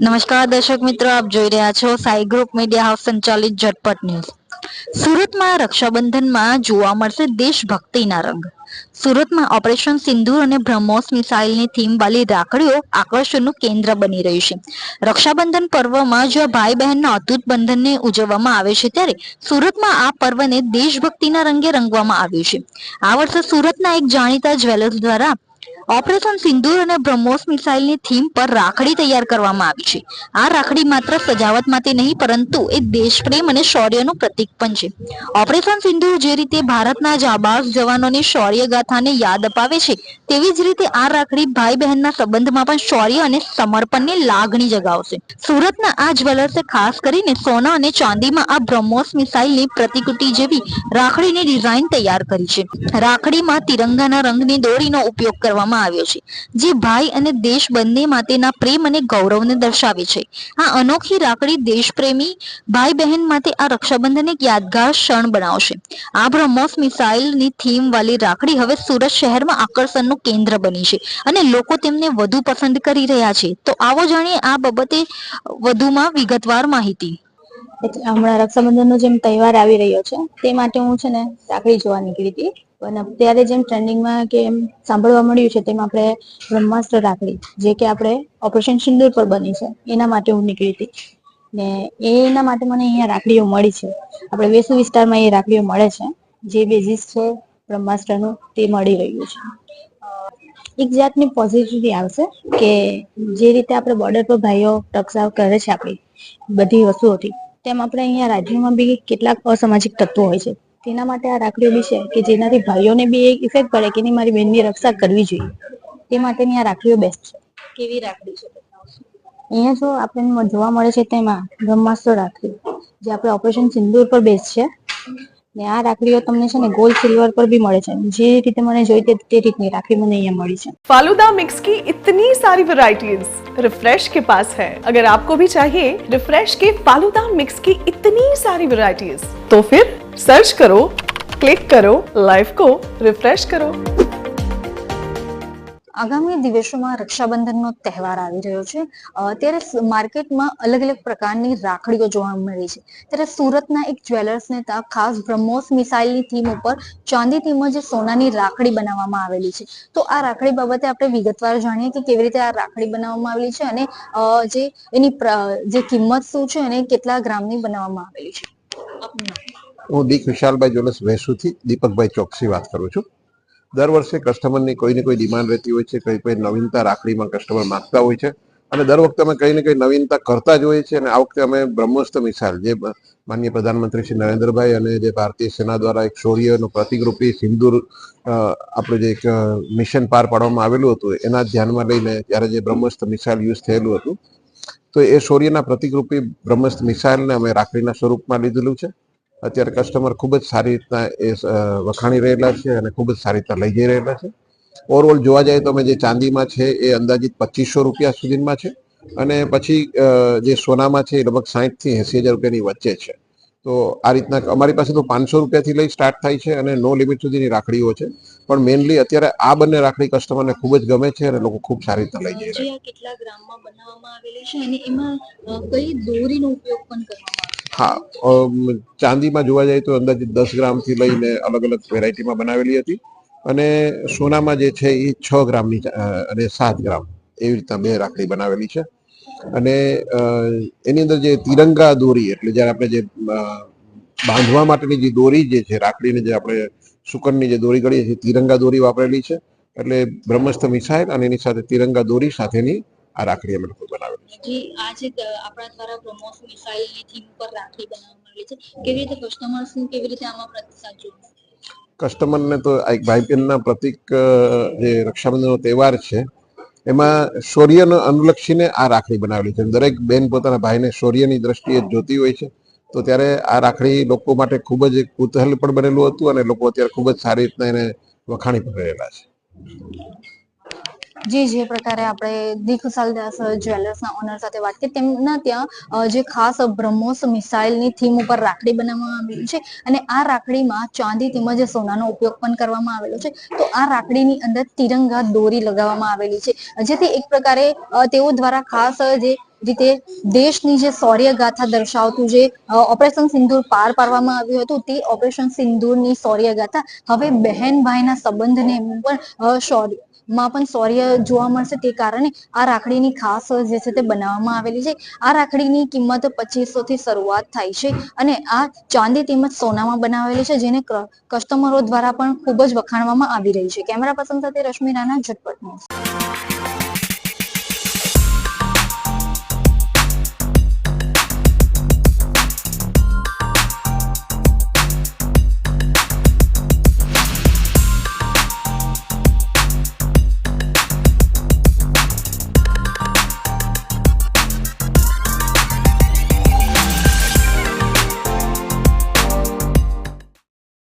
નમસ્કાર દર્શક મિત્રો, આપ જોઈ રહ્યા છો સાઈ ગ્રુપ મીડિયા હાઉસ સંચાલિત ઝટપટ ન્યૂઝ. સુરતમાં રક્ષાબંધનમાં જોવા મળશે દેશભક્તિના રંગ. સુરતમાં ઓપરેશન સિંધુર અને બ્રહ્મોસ મિસાઇલની થીમ વાળી રાખડીઓ આકર્ષણનું કેન્દ્ર બની રહ્યું છે. રક્ષાબંધન પર્વમાં જો ભાઈ બહેનના અતૂટ બંધનને ઉજવવામાં આવે છે ત્યારે સુરતમાં આ પર્વને દેશભક્તિના રંગે રંગવામાં આવ્યું છે. આ વર્ષે સુરતના એક જાણીતા જ્વેલર્સ દ્વારા ઓપરેશન સિંદૂર અને બ્રહ્મોસ મિસાઇલની થીમ પર રાખડી તૈયાર કરવામાં આવી છે. આ રાખડી માત્ર સજાવટ માટે નહીં, પરંતુ એ દેશપ્રેમ અને શૌર્યનું પ્રતીક પણ છે. ઓપરેશન સિંદૂર જે રીતે ભારતના જાબાઝ જવાનોની શૌર્ય ગાથાને યાદ અપાવે છે, તેવી જ રીતે આ રાખડી ભાઈ બહેનના સંબંધમાં પણ શૌર્ય અને સમર્પણની લાગણી જગાવશે. સુરતના આ જ્વેલર્સે ખાસ કરીને સોના અને ચાંદીમાં આ બ્રહ્મોસ મિસાઇલની પ્રતિકૃતિ જેવી રાખડીની ડિઝાઇન તૈયાર કરી છે. રાખડીમાં તિરંગાના રંગની દોરીનો ઉપયોગ કરવામાં આવ્યો છે, જે ભાઈ અને દેશ બંને માટેના પ્રેમ અને ગૌરવને દર્શાવે છે. આ અનોખી રાખડી દેશપ્રેમી ભાઈ બહેન માટે આ રક્ષાબંધન એક યાદગાર ક્ષણ બનાવશે. આ બ્રહ્મોસ મિસાઇલની થીમ વાળી રાખડી હવે સુરત શહેરમાં આકર્ષણનું કેન્દ્ર બની છે અને લોકો તેમને વધુ પસંદ કરી રહ્યા છે. તો આવો જાણીએ આ બાબતે વધુમાં વિગતવાર માહિતી. એટલે હમણાં રક્ષાબંધનનો જેમ તહેવાર આવી રહ્યો છે, તે માટે હું છે ને રાખડી જોવા નીકળી હતી. અને અત્યારે જેમ ટ્રેન્ડિંગમાં કે એમ સાંભળવા મળ્યું છે, તેમ આપણે બ્રહ્માસ્ત્ર રાખડી, જે કે આપણે ઓપરેશન સિંદૂર પર બની છે, એના માટે હું નીકળી હતી. ને એના માટે મને અહીંયા રાખડીઓ મળી છે. આપણે વેસુ વિસ્તારમાં એ રાખડીઓ મળે છે, જે બેઝિસ છે બ્રહ્માસ્ત્રનું, તે મળી રહ્યું છે. એક જાતની પોઝિટિવિટી આવશે કે જે રીતે આપણે બોર્ડર પર ભાઈઓ ટકસાવ કરે છે આપણી બધી વસ્તુઓથી, તેમ આપણે અહીંયા રાજ્યમાં બી કેટલાક અસામાજિક તત્વો હોય છે. તેના માટે આ રાખડીઓ બી છે કે જેનાથી ભાઈઓને બી એક ઇફેક્ટ પડે કે નહીં મારી બહેનની રક્ષા કરવી જોઈએ. તે માટેની આ રાખડીઓ બેસ્ટ છે. કેવી રાખડી છે? અહીંયા જો આપણને જોવા મળે છે તેમાં બ્રહ્માસ્ત્ર રાખડી, જે આપણે ઓપરેશન સિંદૂર પર બેસ્ટ છે ને આ રાખડીઓ તમને છે ને ગોલ્ડ સિલ્વર પર બી મળે છે જે રીતે મને જોઈતી હતી તે રીતની રાખડી મને અહીંયા મળી છે फालूदा मिक्स की इतनी सारी वैरायटीज रिफ्रेश के पास है अगर आपको भी चाहिए रिफ्रेश के फालूदा मिक्स की इतनी सारी वैरायटीज तो फिर सर्च करो क्लिक करो लाइफ को रिफ्रेश करो આગામી દિવસોમાં રક્ષાબંધનનો તહેવાર આવી રહ્યો છે. ત્યારે માર્કેટમાં અલગ અલગ પ્રકારની રાખડીઓ જોવા મળી છે. ત્યારે સુરતના એક જ્વેલર્સને ત્યાં ખાસ બ્રહ્મોસ મિસાઇલની થીમ ઉપર ચાંદી થીમ જે સોનાની રાખડી બનાવવામાં આવેલી છે. તો આ રાખડી બાબતે આપણે વિગતવાર જાણીએ કે કેવી રીતે આ રાખડી બનાવવામાં આવેલી છે અને જે એની જે કિંમત શું છે અને કેટલા ગ્રામની બનાવવામાં આવેલી છે. હું દીક વિશાલભાઈ જોલસ વેસુથી દીપકભાઈ ચોકસી વાત કરું છું. દર વર્ષે કસ્ટમરની કોઈ ને કોઈ ડિમાન્ડ રહેતી હોય છે, કઈ કઈ નવીનતા રાખડીમાં કસ્ટમર માગતા હોય છે. અને દર વખતે અમે કંઈ ને કંઈ નવીનતા કરતા જ હોઈએ છીએ અને આ વખતે અમે બ્રહ્મોસ્ત્ર મિસાઇલ જે માનનીય પ્રધાનમંત્રી શ્રી નરેન્દ્રભાઈ અને જે ભારતીય સેના દ્વારા એક શૌર્યનું પ્રતિકરૂપી સિંદૂર આપણું જે એક મિશન પાર પાડવામાં આવેલું હતું, એના ધ્યાનમાં લઈને ત્યારે જે બ્રહ્મોસ્ત્ર મિસાઇલ યુઝ થયેલું હતું, તો એ શૌર્યના પ્રતિકરૂપી બ્રહ્મસ્ત મિસાઇલને અમે રાખડીના સ્વરૂપમાં લીધેલું છે. અત્યારે કસ્ટમર ખૂબ જ સારી રીતના એ વખાણી રહેલા છે અને ખૂબ જ સારી રીતના લઈ જઈ રહેલા છે. ઓવરઓલ જોવા જાય તો અમે જે ચાંદીમાં છે એ અંદાજિત પચીસો રૂપિયા સુધીમાં છે અને પછી જે સોનામાં છે એ લગભગ સાહીઠથી એંસી હજાર રૂપિયાની વચ્ચે છે. તો આ રીતના અમારી પાસે તો પાંચસો રૂપિયાથી લઈ સ્ટાર્ટ થાય છે અને નો લિમિટ સુધીની રાખડીઓ છે. પણ મેઇનલી અત્યારે આ બંને રાખડી કસ્ટમરને ખૂબ જ ગમે છે અને લોકો ખૂબ સારી રીતના લઈ જાય છે. કેટલા ગ્રામમાં બનાવવામાં આવેલી છે અને એમાં કઈ દોરીનો ઉપયોગ પણ કરવામાં હા ચાંદીમાં જોવા જાય તો અંદાજે દસ ગ્રામથી લઈને અલગ અલગ વેરાયટીમાં બનાવેલી હતી. અને સોનામાં જે છે એ છ ગ્રામની અને સાત ગ્રામ એવી રીતના બે રાખડી બનાવેલી છે. અને એની અંદર જે તિરંગા દોરી એટલે જ્યારે આપણે જે બાંધવા માટેની જે દોરી જે છે, રાખડીને જે આપણે સુકનની જે દોરી ગળીએ છીએ, તિરંગા દોરી વાપરેલી છે. એટલે બ્રહ્મસ્થ મિસાઇલ અને એની સાથે તિરંગા દોરી સાથેની આ રાખડી અમે લોકો બનાવેલી છે. જે આ આપણા દ્વારા બ્રહ્મોસ મિસાઇલની થીમ પર રાખડી બનાવવામાં આવી છે. કેવી રીતે કસ્ટમર્સ કેવી રીતે આમાં પ્રતિસાદ જોવા? કસ્ટમરને તો એક ભાઈ બહેનના પ્રતિક જે રક્ષાબંધનનો તહેવાર છે એમાં શૌર્યને અનુલક્ષીને આ રાખડી બનાવેલી છે. દરેક બેન પોતાના ભાઈને શૌર્યની દ્રષ્ટિએ જોતી હોય છે. તો ત્યારે આ રાખડી લોકો માટે ખૂબ જ કુતૂહલ પણ બનેલું હતું અને લોકો અત્યારે ખૂબ જ સારી રીતના એને વખાણી પણ રહેલા છે. જે જે પ્રકારે આપણે દીખુશાલ દાસ જ્વેલર્સના ઓનર સાથે વાત કરી, તેમના ત્યાં જે ખાસ બ્રહ્મોસ મિસાઇલની થીમ ઉપર રાખડી બનાવવામાં આવેલી છે અને આ રાખડીમાં ચાંદી તેમજ સોનાનો ઉપયોગ પણ કરવામાં આવેલો છે. તો આ રાખડીની અંદર તિરંગા દોરી લગાવવામાં આવેલી છે. જેથી એક પ્રકારે તેઓ દ્વારા ખાસ જે રીતે દેશની જે શૌર્ય ગાથા દર્શાવતું જે ઓપરેશન સિંદૂર પાર પાડવામાં આવ્યું હતું, તે ઓપરેશન સિંદૂરની શૌર્ય ગાથા હવે બહેન ભાઈના સંબંધને પણ શૌર્ય માં પણ શૌર્ય જોવા મળશે તે કારણે આ રાખડીની ખાસ જે છે તે બનાવવામાં આવેલી છે. આ રાખડીની કિંમત પચીસો થી શરૂઆત થાય છે અને આ ચાંદી તેમજ સોનામાં બનાવેલી છે, જેને કસ્ટમરો દ્વારા પણ ખૂબ જ વખાણવામાં આવી રહી છે. કેમેરા પર્સન સાથે રશ્મિ રાણા, ઝટપટ ન્યૂઝ.